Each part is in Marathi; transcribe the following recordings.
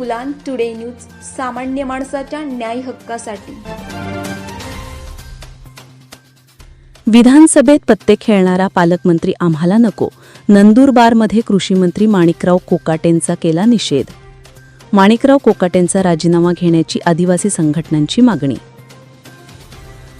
उलान टुडे न्यूज सामान्य माणसाच्या न्याय हक्कासाठी. विधानसभेत पत्ते खेळणारा पालकमंत्री आम्हाला नको. नंदुरबारमध्ये कृषीमंत्री माणिकराव कोकाटेंचा केला निषेध. माणिकराव कोकाटेंचा राजीनामा घेण्याची आदिवासी संघटनांची मागणी.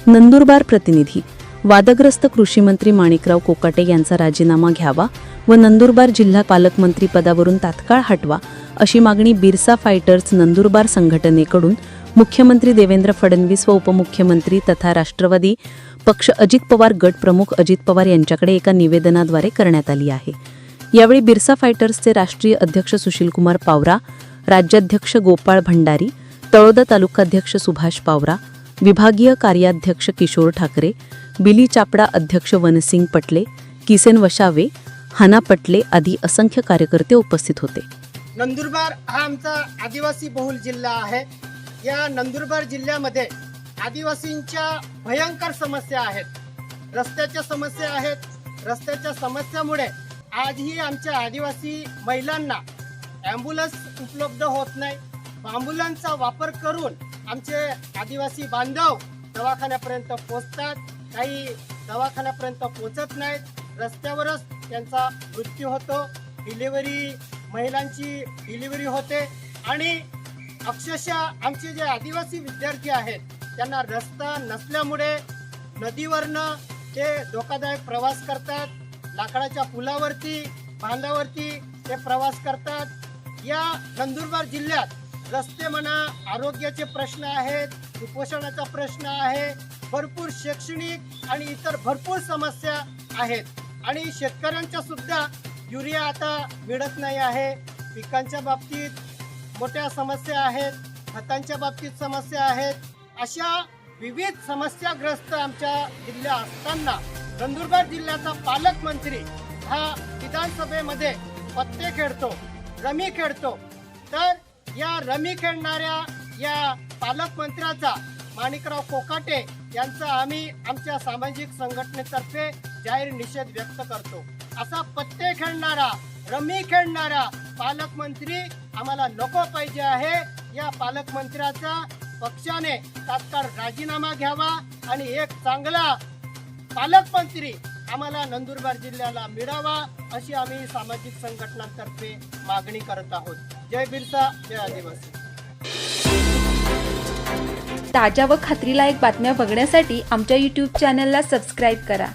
नंदुरबार प्रतिनिधी वादग्रस्त कृषीमंत्री माणिकराव कोकाटे यांचा राजीनामा घ्यावा व नंदुरबार जिल्हा पालकमंत्री पदावरून तात्काळ हटवा अशी मागणी बिरसा फायटर्स नंदुरबार संघटनेकडून मुख्यमंत्री देवेंद्र फडणवीस व उपमुख्यमंत्री तथा राष्ट्रवादी पक्ष अजित पवार गट प्रमुख अजित पवार यांच्याकडे एका निवेदनाद्वारे करण्यात आली आहे. यावेळी बिरसा फायटर्सचे राष्ट्रीय अध्यक्ष सुशीलकुमार पावरा राज्याध्यक्ष गोपाळ भंडारी तळोदा तालुकाध्यक्ष सुभाष पावरा विभागीय कार्याध्यक्ष किशोर ठाकरे बिली चापडा अध्यक्ष वनसिंग पटले किसेन वशावे हाना पटले आदी असंख्य कार्यकर्ते उपस्थित होते. नंदुरबार हा आमचा आदिवासी बहुल जिल्हा आहे. या नंदुरबार जिल्ह्यामध्ये आदिवासींच्या भयंकर समस्या आहेत. रस्त्याच्या समस्या आहेत. रस्त्याच्या समस्यामुळे आजही आमच्या आदिवासी महिलांना ॲम्ब्युलन्स उपलब्ध होत नाही. ॲम्ब्युलन्सचा वापर करून आमचे आदिवासी बांधव दवाखान्यापर्यंत पोचतात काही दवाखान्यापर्यंत पोचत नाहीत. रस्त्यावरच त्यांचा मृत्यू होतो. डिलिव्हरी महिलांची डिलिव्हरी होते आणि अक्षरशः आमचे जे आदिवासी विद्यार्थी आहेत त्यांना रस्ता नसल्यामुळे नदीवरनं ते धोकादायक प्रवास करतात लाकडाच्या पुलावरती बांधावरती ते प्रवास करतात. या नंदुरबार जिल्ह्यात रस्ते म्हणा आरोग्याचे प्रश्न आहेत कुपोषणाचा प्रश्न आहे भरपूर शैक्षणिक आणि इतर भरपूर समस्या आहेत. आणि शेतकऱ्यांच्या सुद्धा युरिया आता मिळत नाही आहे. पिकांच्या बाबतीत मोठ्या समस्या आहेत. खतांच्या बाबतीत समस्या आहेत. अशा विविध समस्याग्रस्त आमच्या जिल्ह्या असताना नंदुरबार जिल्ह्याचा पालकमंत्री हा विधानसभेमध्ये पत्ते खेळतो रमी खेळतो. तर या रमी खेळणाऱ्या या पालकमंत्र्याचा माणिकराव कोकाटे यांचा आम्ही आमच्या सामाजिक संघटनेतर्फे जाहीर निषेध व्यक्त करतो. असा पत्ते खेळणारा रमी खेळणारा पालकमंत्री आम्हाला नको पाहिजे आहे. या पालकमंत्र्याचा पक्षाने तात्काळ राजीनामा घ्यावा आणि एक चांगला पालकमंत्री आम्हाला नंदुरबार जिल्ह्याला मिळावा अशी आम्ही सामाजिक संघटनांतर्फे मागणी करत आहोत. जय बिरसा जय आदिवासी. ताज्या व खात्रीलायक बातम्या बघण्यासाठी आमच्या यूट्यूब चॅनलला सबस्क्राईब करा.